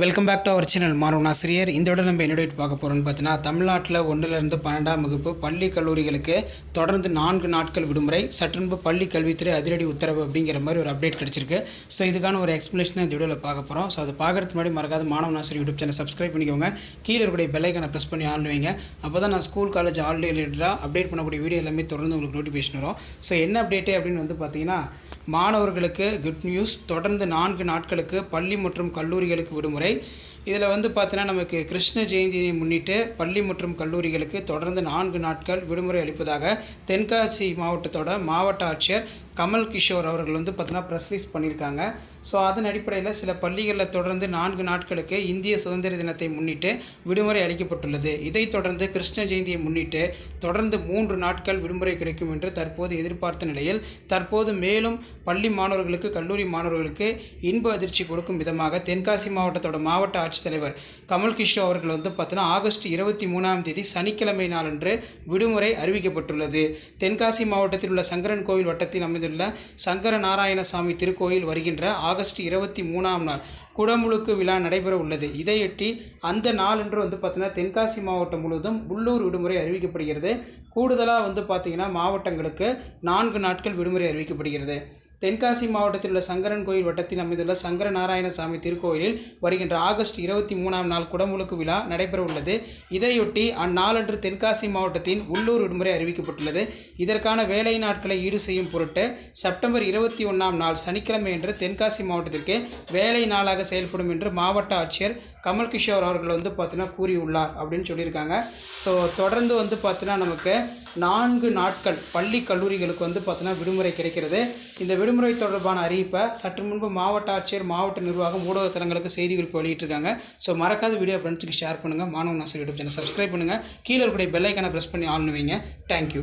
Welcome back to our channel மாறும் ஆசிரியர் இந்த விட நம்ம என்ன பார்க்க போகிறோம்னு பார்த்தீங்கன்னா தமிழ்நாட்டில் ஒன்றிலிருந்து பன்னெண்டாம் வகுப்பு பள்ளி கல்லூரிகளுக்கு தொடர்ந்து நான்கு நாட்கள் விடுமுறை சற்றுன்பு பள்ளி கல்வித்துறை அதிரடி உத்தரவு அப்படிங்கிற மாதிரி ஒரு அப்டேட் கிடச்சிருக்கு. ஸோ இதுக்கான ஒரு எக்ஸ்ப்ளனேஷன் இந்த வீடியோவில் பார்க்க போகிறோம் ஸோ அது பார்க்கறதுக்கு முன்னாடி மறக்காத மாணவ ஆசிரியர் யூடியூப் சேனல் சப்ஸ்கிரைப் பண்ணிக்கோங்க. கீழே இருக்கக்கூடிய பெல்லைக்கான ப்ரெஸ் பண்ணி ஆன் வைங்க. அப்போ தான் நான் ஸ்கூல் காலேஜ் ஆல்ரெடி ரிலேட்டடாக அப்டேட் பண்ணக்கூடிய வீடியோ எல்லாமே தொடர்ந்து உங்களுக்கு நோட்டிஃபிகேஷன் வரும். ஸோ என்ன அப்டேட்டு அப்படின்னு வந்து பார்த்தீங்கன்னா மாணவர்களுக்கு குட் நியூஸ் தொடர்ந்து நான்கு நாட்களுக்கு பள்ளி மற்றும் கல்லூரிகளுக்கு விடுமுறை. இதில் வந்து பார்த்தீங்கன்னா நமக்கு கிருஷ்ண ஜெயந்தியை முன்னிட்டு பள்ளி மற்றும் கல்லூரிகளுக்கு தொடர்ந்து நான்கு நாட்கள் விடுமுறை அளிப்பதாக தென்காசி மாவட்டத்தோட மாவட்ட ஆட்சியர் கமல் கிஷோர் அவர்கள் வந்து பார்த்தீங்கன்னா ப்ரெஸ் ரிலீஸ் பண்ணியிருக்காங்க. ஸோ அதன் அடிப்படையில் சில பள்ளிகளில் தொடர்ந்து நான்கு நாட்களுக்கு இந்திய சுதந்திர தினத்தை முன்னிட்டு விடுமுறை அளிக்கப்பட்டுள்ளது. இதைத் தொடர்ந்து கிருஷ்ண ஜெயந்தியை முன்னிட்டு தொடர்ந்து மூன்று நாட்கள் விடுமுறை கிடைக்கும் என்று தற்போது எதிர்பார்த்த நிலையில் தற்போது மேலும் பள்ளி மாணவர்களுக்கு கல்லூரி மாணவர்களுக்கு இன்ப அதிர்ச்சி கொடுக்கும் விதமாக தென்காசி மாவட்டத்தோட மாவட்ட ஆட்சித்தலைவர் கமல் கிஷோர் அவர்கள் வந்து பார்த்தீங்கன்னா ஆகஸ்ட் இருபத்தி மூணாம் தேதி சனிக்கிழமை நாளன்று விடுமுறை அறிவிக்கப்பட்டுள்ளது. தென்காசி மாவட்டத்தில் உள்ள சங்கரன் கோவில் வட்டத்தில் அமைந்துள்ள சங்கர நாராயணசாமி திருக்கோயில் வருகின்ற ஆகஸ்ட் இருபத்தி மூணாம் நாள் குடமுழுக்கு விழா நடைபெற உள்ளது. இதையொட்டி அந்த நாளன்று வந்து பார்த்தீங்கன்னா தென்காசி மாவட்டம் முழுவதும் உள்ளூர் விடுமுறை அறிவிக்கப்படுகிறது. கூடுதலாக வந்து பார்த்திங்கன்னா மாவட்டங்களுக்கு நான்கு நாட்கள் விடுமுறை அறிவிக்கப்படுகிறது. தென்காசி மாவட்டத்தில் உள்ள சங்கரன் கோயில் வட்டத்தில் அமைந்துள்ள சங்கர நாராயணசாமி திருக்கோயிலில் வருகின்ற ஆகஸ்ட் இருபத்தி மூணாம் நாள் குடமுழுக்கு விழா நடைபெற உள்ளது இதையொட்டி அந்நாளன்று தென்காசி மாவட்டத்தின் உள்ளூர் விடுமுறை அறிவிக்கப்பட்டுள்ளது. இதற்கான வேலை நாட்களை ஈடு செய்யும் பொருட்டு செப்டம்பர் இருபத்தி ஒன்றாம் நாள் சனிக்கிழமை என்று தென்காசி மாவட்டத்திற்கு வேலை நாளாக செயல்படும் என்று மாவட்ட ஆட்சியர் கமல் கிஷோர் அவர்கள் வந்து பார்த்தீங்கன்னா கூறியுள்ளார் அப்படின்னு சொல்லியிருக்காங்க. ஸோ தொடர்ந்து வந்து பார்த்தீங்கன்னா நமக்கு நான்கு நாட்கள் பள்ளி கல்லூரிகளுக்கு வந்து பார்த்தீங்கன்னா விடுமுறை கிடைக்கிறது. இந்த விடுமுறை தொடர்பான அறிவிப்பை சற்று முன்பு மாவட்ட ஆட்சியர் மாவட்ட நிர்வாகம் ஊடகத்தலங்களுக்கு செய்தி குறிப்பு வெளியிட்டிருக்காங்க. ஸோ மறக்காத வீடியோ ஃப்ரெண்ட்ஸுக்கு ஷேர் பண்ணுங்கள் மாணவன் ஆசிரியர் யூடியூப் சேனல் சப்ஸ்கிரைப் பண்ணுங்கள் கீழே இருக்கக்கூடிய பெல்லைக்கான ப்ரெஸ் பண்ணி ஆன் வைங்க. தேங்க்யூ